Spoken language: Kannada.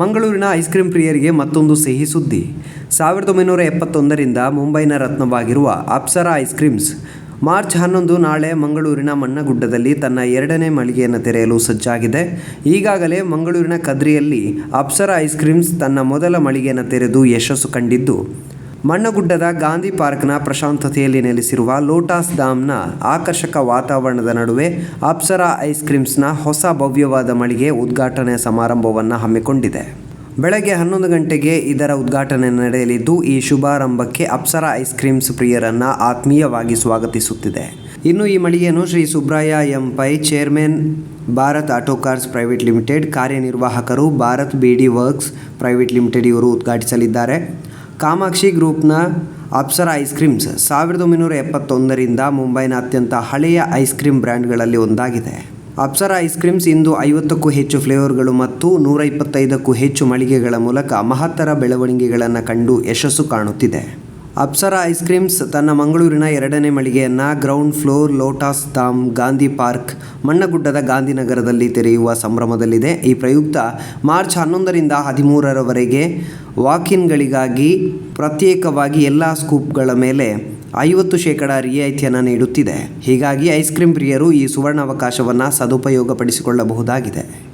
ಮಂಗಳೂರಿನ ಐಸ್ ಕ್ರೀಂ ಪ್ರಿಯರಿಗೆ ಮತ್ತೊಂದು ಸಿಹಿ ಸುದ್ದಿ. ಸಾವಿರದ ಒಂಬೈನೂರ ಎಪ್ಪತ್ತೊಂದರಿಂದ ಮುಂಬೈನ ರತ್ನವಾಗಿರುವ ಅಪ್ಸರಾ ಐಸ್ ಕ್ರೀಮ್ಸ್ ಮಾರ್ಚ್ ಹನ್ನೊಂದು ನಾಳೆ ಮಂಗಳೂರಿನ ಮಣ್ಣಗುಡ್ಡದಲ್ಲಿ ತನ್ನ ಎರಡನೇ ಮಳಿಗೆಯನ್ನು ತೆರೆಯಲು ಸಜ್ಜಾಗಿದೆ. ಈಗಾಗಲೇ ಮಂಗಳೂರಿನ ಕದ್ರಿಯಲ್ಲಿ ಅಪ್ಸರಾ ಐಸ್ ಕ್ರೀಮ್ಸ್ ತನ್ನ ಮೊದಲ ಮಳಿಗೆಯನ್ನು ತೆರೆದು ಯಶಸ್ಸು ಕಂಡಿದ್ದು. ಮಣ್ಣಗುಡ್ಡದ ಗಾಂಧಿ ಪಾರ್ಕ್ನ ಪ್ರಶಾಂತತೆಯಲ್ಲಿ ನೆಲೆಸಿರುವ ಲೋಟಸ್ ಧಾಮ್ನ ಆಕರ್ಷಕ ವಾತಾವರಣದ ನಡುವೆ ಅಪ್ಸರಾ ಐಸ್ ಕ್ರೀಮ್ಸ್ನ ಹೊಸ ಭವ್ಯವಾದ ಮಳಿಗೆ ಉದ್ಘಾಟನೆ ಸಮಾರಂಭವನ್ನು ಹಮ್ಮಿಕೊಂಡಿದೆ. ಬೆಳಗ್ಗೆ ಹನ್ನೊಂದು ಗಂಟೆಗೆ ಇದರ ಉದ್ಘಾಟನೆ ನಡೆಯಲಿದ್ದು, ಈ ಶುಭಾರಂಭಕ್ಕೆ ಅಪ್ಸರಾ ಐಸ್ ಕ್ರೀಮ್ಸ್ ಪ್ರಿಯರನ್ನು ಆತ್ಮೀಯವಾಗಿ ಸ್ವಾಗತಿಸುತ್ತಿದೆ. ಇನ್ನು ಈ ಮಳಿಗೆಯನ್ನು Shri Subraya M Pai chairman Bharat auto cars private limited, ಕಾರ್ಯನಿರ್ವಾಹಕರು Bharat ಬಿಡಿ ವರ್ಕ್ಸ್ ಪ್ರೈವೇಟ್ ಲಿಮಿಟೆಡ್ ಇವರು ಉದ್ಘಾಟಿಸಲಿದ್ದಾರೆ. ಕಾಮಾಕ್ಷಿ ಗ್ರೂಪ್ನ ಅಪ್ಸರ ಐಸ್ ಕ್ರೀಮ್ಸ್ ಸಾವಿರದ ಒಂಬೈನೂರ ಎಪ್ಪತ್ತೊಂದರಿಂದ ಮುಂಬೈನ ಅತ್ಯಂತ ಹಳೆಯ ಐಸ್ ಕ್ರೀಮ್ ಬ್ರ್ಯಾಂಡ್ಗಳಲ್ಲಿ ಒಂದಾಗಿದೆ. ಅಪ್ಸರ ಐಸ್ ಕ್ರೀಮ್ಸ್ ಇಂದು ಐವತ್ತಕ್ಕೂ ಹೆಚ್ಚು ಫ್ಲೇವರ್ಗಳು ಮತ್ತು ನೂರ ಇಪ್ಪತ್ತೈದಕ್ಕೂ ಹೆಚ್ಚು ಮಳಿಗೆಗಳ ಮೂಲಕ ಮಹತ್ತರ ಬೆಳವಣಿಗೆಗಳನ್ನು ಕಂಡು ಯಶಸ್ಸು ಕಾಣುತ್ತಿದೆ. ಅಪ್ಸರಾ ಐಸ್ ಕ್ರೀಮ್ಸ್ ತನ್ನ ಮಂಗಳೂರಿನ ಎರಡನೇ ಮಳಿಗೆಯನ್ನು ground floor Lotus Dham Gandhi park, ಮಣ್ಣಗುಡ್ಡದ ಗಾಂಧಿನಗರದಲ್ಲಿ ತೆರೆಯುವ ಸಂಭ್ರಮದಲ್ಲಿದೆ. ಈ ಪ್ರಯುಕ್ತ ಮಾರ್ಚ್ ಹನ್ನೊಂದರಿಂದ ಹದಿಮೂರರವರೆಗೆ ವಾಕಿನ್ಗಳಿಗಾಗಿ ಪ್ರತ್ಯೇಕವಾಗಿ ಎಲ್ಲ ಸ್ಕೂಪ್ಗಳ ಮೇಲೆ ಐವತ್ತು ಶೇಕಡ ರಿಯಾಯಿತಿಯನ್ನು ನೀಡುತ್ತಿದೆ. ಹೀಗಾಗಿ ಐಸ್ ಕ್ರೀಮ್ ಪ್ರಿಯರು ಈ ಸುವರ್ಣಾವಕಾಶವನ್ನು ಸದುಪಯೋಗಪಡಿಸಿಕೊಳ್ಳಬಹುದಾಗಿದೆ.